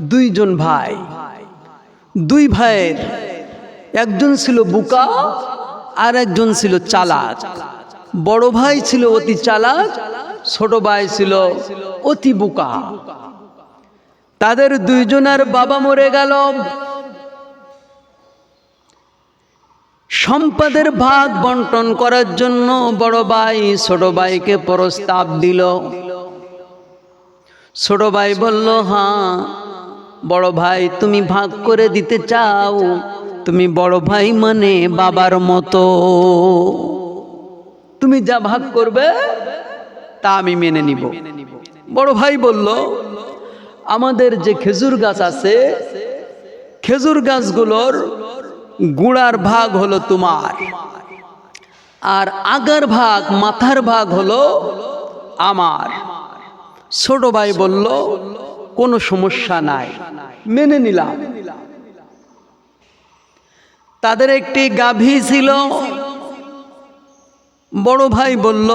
দুইজন ভাই। দুই ভাইয়ের একজন ছিল বুকা আর একজন ছিল চালাক। বড় ভাই ছিল অতি চালাক, ছোট ভাই ছিল অতি বুকা। তাদের দুইজনের বাবা মরে গেল। সম্পদের ভাগ বন্টন করার জন্য বড় ভাই ছোট ভাইকে প্রস্তাব দিল। ছোট ভাই বলল হ্যাঁ বড় ভাই, তুমি ভাগ করে দিতে চাও। তুমি বড় ভাই মানে বাবার মতো। তুমি যা ভাগ করবে, তা আমি মেনে নিব। বড় ভাই বলল, আমাদের যে খেজুর গাছ আছে, খেজুর গাছগুলোর গুড়ার ভাগ হলো তোমার। আর আগার ভাগ, মাথার ভাগ হলো আমার। ছোট ভাই বলল কোনো সমস্যা নাই। মেনে নিলাম। তাদের একটি গাভী ছিল। বড় ভাই বলল,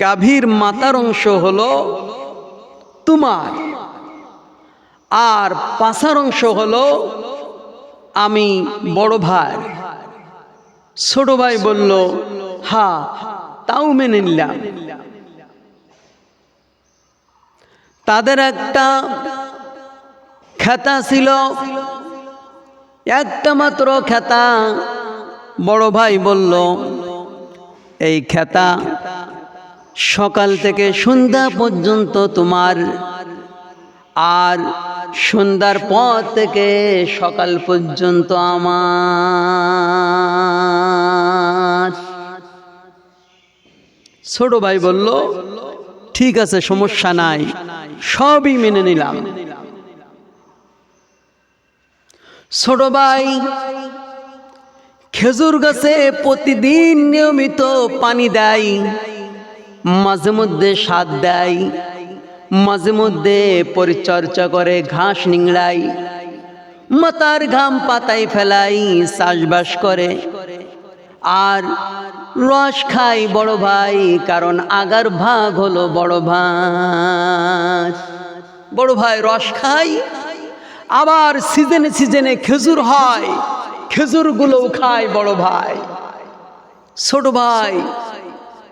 গাভীর মাতার অংশ হলো তোমার, আর পাশার অংশ হলো আমি বড় ভাই। ছোট ভাই বলল হা তাও মেনে নিলাম। তাদের একটা খেতা ছিল। একটা মাত্র খেতা বড় ভাই বলল, এই খেতা সকাল থেকে সন্ধ্যা পর্যন্ত তোমার, আর সন্ধ্যার পর থেকে সকাল পর্যন্ত আমার। ছোট ভাই বলল ঠিক আছে, সমস্যা নাই। সবই মেনে নিলাম। ছোট ভাই, খেজুর গাছে প্রতিদিন নিয়মিত পানি দেয়, মাঝে মধ্যে স্বাদ দেয়, মাঝে মধ্যে পরিচর্যা করে ঘাস নিংড়াই মাতার ঘাম পাতায় ফেলাই চাষবাস করে। আর রস খাই বড় ভাই, কারণ আগার ভাগ হলো বড় ভাই বড় ভাই, রস খাই, আবার সিজনে সিজনে খেজুর হয়, খেজুরগুলোও খায় বড় ভাই। ছোট ভাই,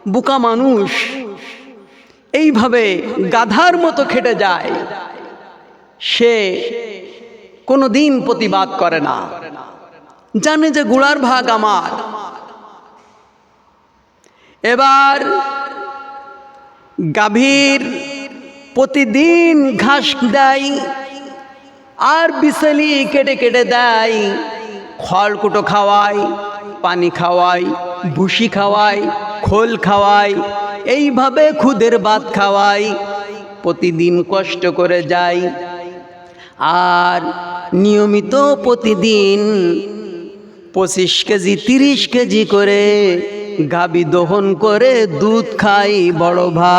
বোকা মানুষ, এইভাবে গাধার মতো খেটে যায়। সে কোনো দিন প্রতিবাদ করে না। জানে যে গুড়ার ভাগ আমার এবার গাভীর প্রতিদিন ঘাস দেয়, আর বিছালি কেটে কেটে দেয়। খড়কুটো খাওয়াই পানি খাওয়াই ভুসি খাওয়াই খোল খাওয়াই এইভাবে খুদের ভাত খাওয়াই প্রতিদিন কষ্ট করে যাই আর নিয়মিত প্রতিদিন পঁচিশ কেজি, তিরিশ কেজি করে গাবি দহন করে দুধ খাই বড় ভাই।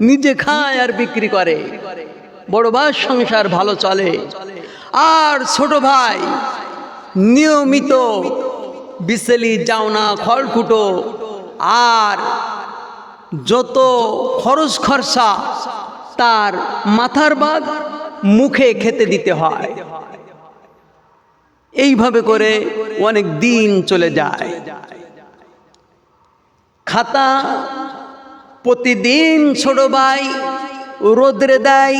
নিজে খায় আর বিক্রি করে। বড় ভাই, সংসার ভালো চলে। আর ছোট ভাই, নিয়মিত বিসেলি জাওনা খড়কুটো আর যত খরচ খরচা তার মাথার বাগ মুখে খেতে দিতে হয়। এইভাবে করে অনেক দিন চলে যায়। খাতা প্রতিদিন ছোট ভাই রোদ্রে দেয়,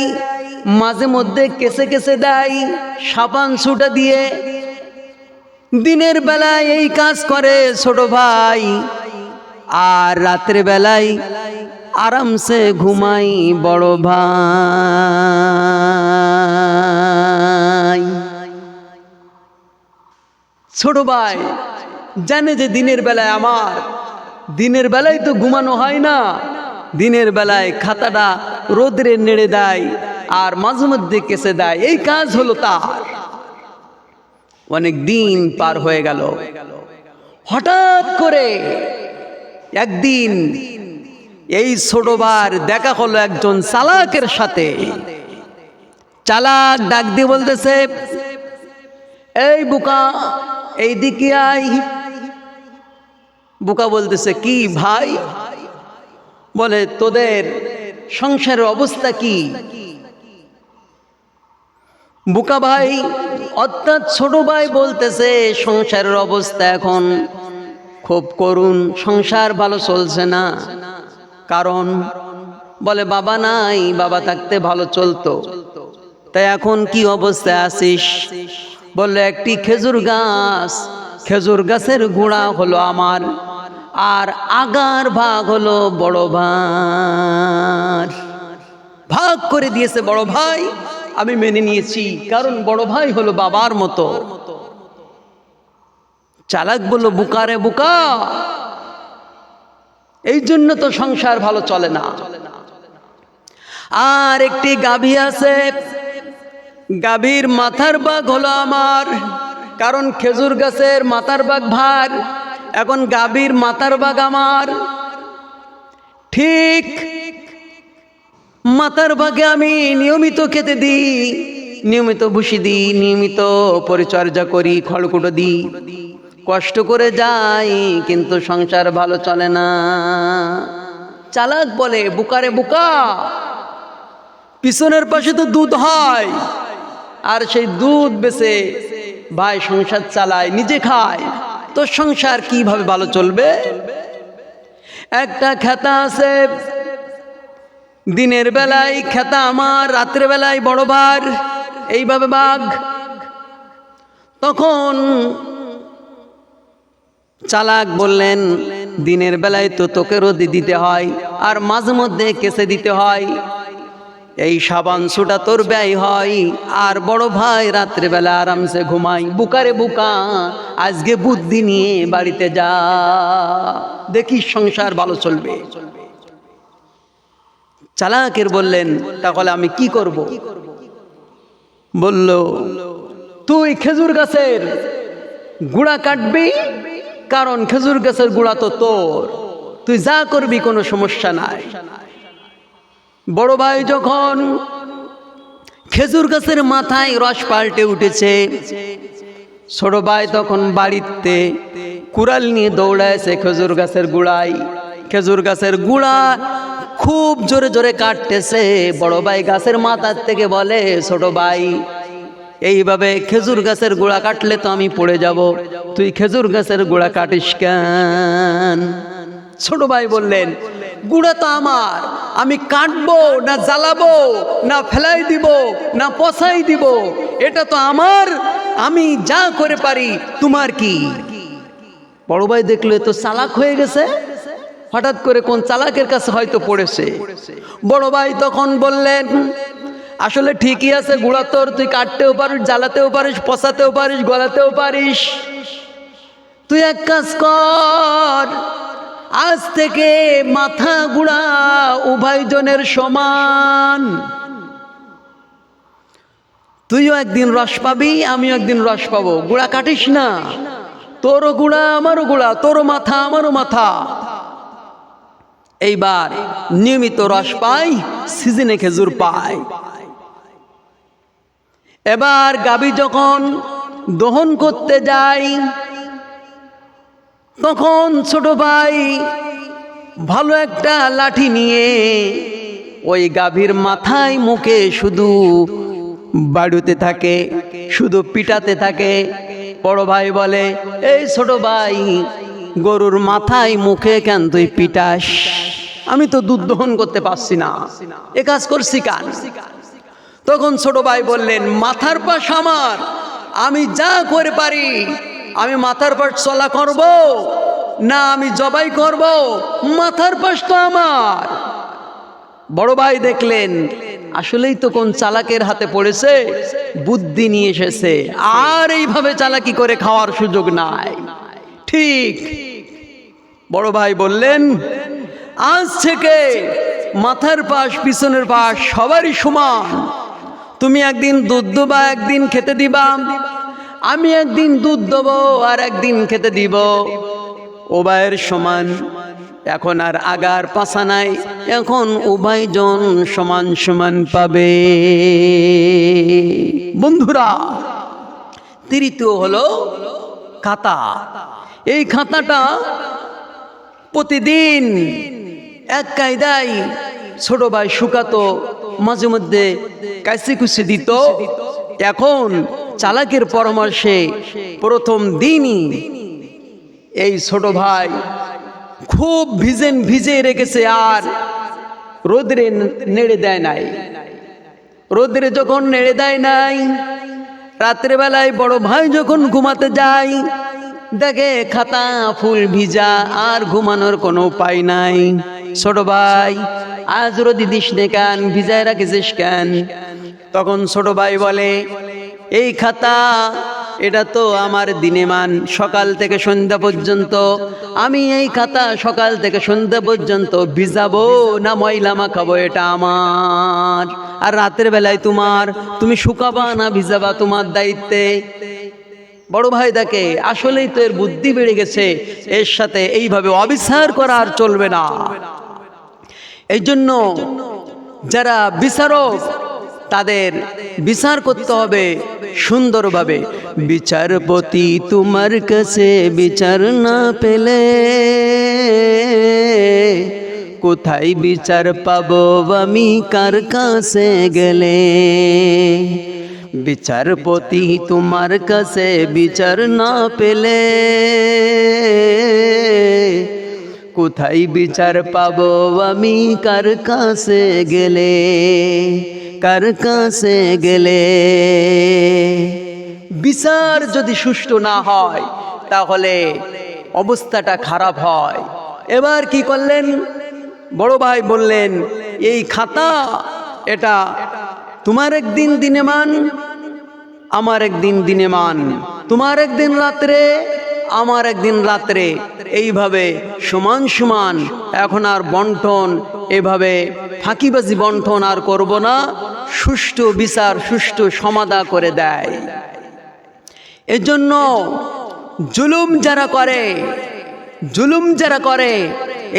মাঝে মধ্যে কেসে কেসে দেয়, সাবান ছুটা দিয়ে। দিনের বেলায় এই কাজ করে ছোট ভাই, আর রাত্রে বেলায় আরামসে ঘুমাই বড় ভাই। ছোট ভাই, জানে যে দিনের বেলায় আমার, দিনের বেলায় তো ঘুমানো হয় না, দিনের বেলায় খাতাটা রোদ্রে নেড়ে দেয় আর মাঝে মধ্যে কেসে দেয়, এই কাজ হলো তার। অনেক দিন পার হয়ে গেল। হঠাৎ করে একদিন এই ছোটবার দেখা হলো একজন চালাকের সাথে। চালাক ডাক দিয়ে বলতেছে, এই বুকা এই দিকে আই বুকা বলতেছে, কি ভাই? বলে, তোদের সংসারের অবস্থা কি? বুকা ভাই, অর্থাৎ ছোট ভাই বলতেছে, সংসারের অবস্থা এখন খুব করুণ, সংসার ভালো চলছে না। কারণ বলে, বাবা নাই, বাবা থাকতে ভালো চলতো। তাই এখন কি অবস্থায় আছিস? বললে একটি খেজুর গাছ, খেজুর গাছের গুঁড়া হলো আমার, আর আগার ভাগ হলো বড় ভাই। ভাগ করে দিয়েছে বড় ভাই, আমি মেনে নিয়েছি, কারণ বড় ভাই হলো বাবার মতো। চালাক বলল বুকারে বুকা, এই জন্য তো সংসার ভালো চলে না। আর একটি গাভী আছে গাভীর মাথার বাঘ হলো আমার, কারণ খেজুর গাছের মাথার বাঘ ভাগ এখন গাভীর মাথার বাঘ আমার। ঠিক মাথার ভাগে আমি নিয়মিত খেতে দিই, নিয়মিত ভুসি দিই, নিয়মিত পরিচর্যা করি, খড়কুটো দিই। কষ্ট করে যাই, কিন্তু সংসার ভালো চলে না। চালাক বলে, বুকারে বুকা। পিছনের পাশে তো দুধ হয়। আর সেই দুধ বেছে ভাই সংসার চালায়, নিজে খায়। তো সংসার কীভাবে ভালো চলবে? একটা খেতা আছে, দিনের বেলায় খেতা আমার, রাত্রে বেলায় বড় ভার, এইভাবে বাঘ। তখন চালাক বললেন, দিনের বেলায় তো তোকে রোদি দিতে হয়, আর মাঝে মধ্যে কেসে দিতে হয়। এই সাবান সুটা তোর ব্যয় হয়। আর বড় ভাই রাত্রেবেলা আরামসে ঘুমাই বুকারে বুকা, আজকে বুদ্ধি নিয়ে বাড়িতে যা। দেখিস সংসার ভালো চলবে। চালাকের বললেন, তাহলে আমি কি করব? বলল, তুই খেজুর গাছের গুড়া কাটবি, কারণ খেজুর গাছের গুড়া তো তোর। তুই যা করবি, কোনো সমস্যা নাই। বড় ভাই যখন খেজুর গাছের মাথায় রস পাল্টে উঠেছে, ছোট ভাই তখন বাড়িতে কুড়াল নিয়ে দৌড়াইছে খেজুর গাছের গুড়াই খেজুর গাছের গুড়া খুব জোরে জোরে কাটতেছে। বড় ভাই গাছের মাথার থেকে বলে, ছোট ভাই, এইভাবে খেজুর গাছের গোড়া কাটলে তো আমি পড়ে যাব। তুই খেজুর গাছের গোড়া কাটিস কেন? ছোট ভাই বললেন গুড়া তো আমার। আমি কাটবো না জ্বালাবো, না ফেলাই দিব, না পচাই দিব। এটা তো আমার। আমি যা করে পারি, তোমার কি? বড় ভাই দেখল তো চালাক হয়ে গেছে। হঠাৎ করে কোন চালাকের কাছে হয়তো পড়েছে। বড় ভাই তখন বললেন, আসলে ঠিকই আছে, গুড়া তোর, তুই কাটতেও পারিস, জ্বালাতেও পারিস, পচাতেও পারিস, গলাতেও পারিস। তুই এক কাজ কর আজ থেকে মাথা গুড়া উভয় জনের সমান। তুইও একদিন রস পাবি, আমিও একদিন রস পাবো। গুড়া কাটিস না। তোরও গুড়া, আমারও গুড়া তোরও মাথা, আমারও মাথা। এইবার নিয়মিত রস পাই, সিজনে খেজুর পাই। এবার গাবি যখন দহন করতে যাই তখন ছোট ভাই ভালো একটা লাঠি নিয়ে ওই গাভীর মাথায় মুখে শুধু বাড়ুতে থাকে, শুধু পিটাতে থাকে। বড় ভাই বলে, এই ছোট ভাই, গরুর মাথায় মুখে কেন তুই পিটাস? আমি তো দুধ দহন করতে পারছি না। এ কাজ করছি কান তখন ছোট ভাই বললেন, মাথার পাশ আমার। আমি যা করে পারি আমি মাথার পাশ চলা করব? না, আমি জবাই করব? মাথার পাশ তো আমার। বড় ভাই দেখলেন, আসলেই তো কোন চালাকের হাতে পড়েছে, বুদ্ধি নিয়ে এসেছে। আর এইভাবে চালাকি করে খাওয়ার সুযোগ নাই। ঠিক। বড় ভাই বললেন, আজ থেকে মাথার পাশ, পিছনের পাশ সবারই সমান। তুমি একদিন দুধ দেবা, একদিন খেতে দিবা। আমি একদিন দুধ দেবো আর একদিন খেতে দিব। উভয়ের সমান, এখন আর আগার পাশা নাই, এখন উভয়জন সমান সমান পাবে। বন্ধুরা, তৃতীয় হলো খাতা। এই খাতাটা প্রতিদিন এক কায়দায় ছোট ভাই শুকাতো মাঝে মধ্যে কাশি কুশি দিত। এখন চালাকের পরামর্শে প্রথম দিনই এই ছোট ভাই খুব ভিজেন ভিজে রেখেছে আর রোদরে নেড়ে দেয় নাই। রোদরে যখন নেড়ে দেয় নাই, রাত্রেবেলায় বড় ভাই যখন ঘুমাতে যায়, দেখে খাতা ফুল ভিজা আর ঘুমানোর কোনো উপায় নাই। ছোট ভাই, আজ রোদি দিস নে কেন, ভিজায় রাখিস কেন? তখন ছোট ভাই বলে, এই খাতা, এটা তো আমার দিনে মান। সকাল থেকে সন্ধ্যা পর্যন্ত, আমি এই খাতা সকাল থেকে সন্ধ্যা পর্যন্ত ভিজাবো না ময়লা মাখাবো, এটা আমার। আর রাতের বেলায় তোমার, তুমি শুকাবা না ভিজাবা তোমার দায়িত্বে। বড় ভাই দেখে, আসলেই তো এর বুদ্ধি বেড়ে গেছে, এর সাথে এইভাবে অবিচার করা আর চলবে না। এই জন্য যারা বিচারক তাদের বিচার করতে হবে সুন্দরভাবে। বিচারপতি তোমার কাছে বিচার না পেলে কোথায় বিচার পাবো? আমি কার কাছে গেলে? বিচারপতি তোমার কাছে বিচার না পেলে কোথায় বিচার পাবো? আমি কার কাছে গেলে? কার কাছে গেলে? বিচার যদি সুষ্ঠু না হয়, তাহলে অবস্থাটা খারাপ হয়। এবার কি করলেন? বড় ভাই বললেন, এই খাতা, এটা তোমার একদিন দিনে মান, আমার একদিন দিনে মান। তোমার একদিন রাত্রে, আমার একদিন রাত্রে। এইভাবে সমান সমান এখন আর বন্টন, এভাবে ফাঁকিবাজি বন্টন আর করব না। সুষ্ঠু বিচার, সুষ্ঠু সমাধা করে দেয়। এজন্য জুলুম যারা করে, জুলুম যারা করে,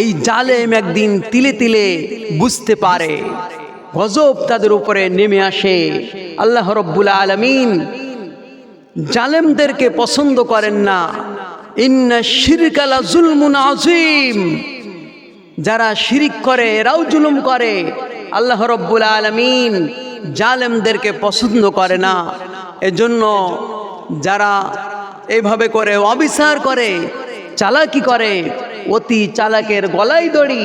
এই জালেম একদিন তিলে তিলে বুঝতে পারে। গজব তাদের উপরে নেমে আসে। আল্লাহ রব্বুল আলমিন জালেমদেরকে পছন্দ করেন না। ইন্না শিরকালা জুলমুন আজিম যারা শিরিক করে, এরাও জুলুম করে। আল্লাহ রব্বুল আলমিন জালেমদেরকে পছন্দ করে না। এজন্য যারা এইভাবে করে অবিচার করে, চালাকি করে, অতি চালাকের গলায় দড়ি,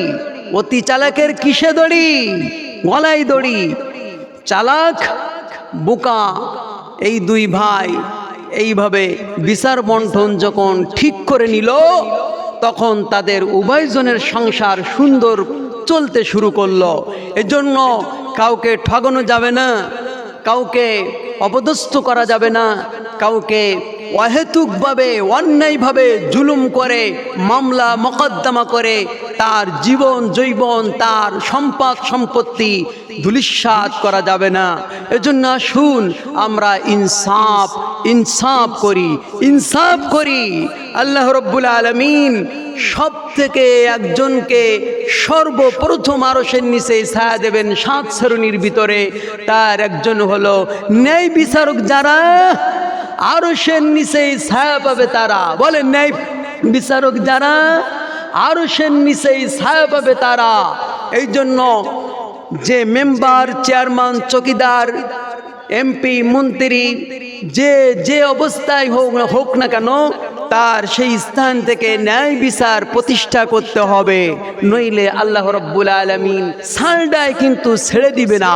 অতি চালাকের কিসে দড়ি, গলায় দড়ি, চালাক, বোকা, এই দুই ভাই এইভাবে বিচার বন্টন যখন ঠিক করে নিল, তখন তাদের উভয়জনের সংসার সুন্দর চলতে শুরু করল। এজন্য কাউকে ঠগানো যাবে না, কাউকে অপদস্থ করা যাবে না, কাউকে অহেতুকভাবে, অন্যায়ভাবে জুলুম করে, মামলা মকদ্দমা করে তার জীবন জৈবন তার সম্পদ, সম্পত্তি ধুলিস্বাদ করা যাবে না। এজন্য শুন আমরা ইনসাফ ইনসাফ করি ইনসাফ করি। আল্লাহ রব্বুল আলমিন সব থেকে একজনকে সর্বপ্রথম আরসের নিচে ছায়া দেবেন সাত শ্রেণির ভিতরে। তার একজন হলো ন্যায় বিচারক যারা আরও সের নিচেই ছায়া পাবে তারা। বলেন ন্যায় বিচারক যারা আরও সের নিচেই ছায়া পাবে তারা। এই জন্য যে মেম্বার, চেয়ারম্যান, চকিদার, এমপি, মন্ত্রী, যে যে অবস্থায় হোক হোক না কেন, তার সেই স্থান থেকে ন্যায় বিচার প্রতিষ্ঠা করতে হবে। নইলে আল্লাহ রব্বুল আলমিন সালডায় কিন্তু ছেড়ে দিবে না।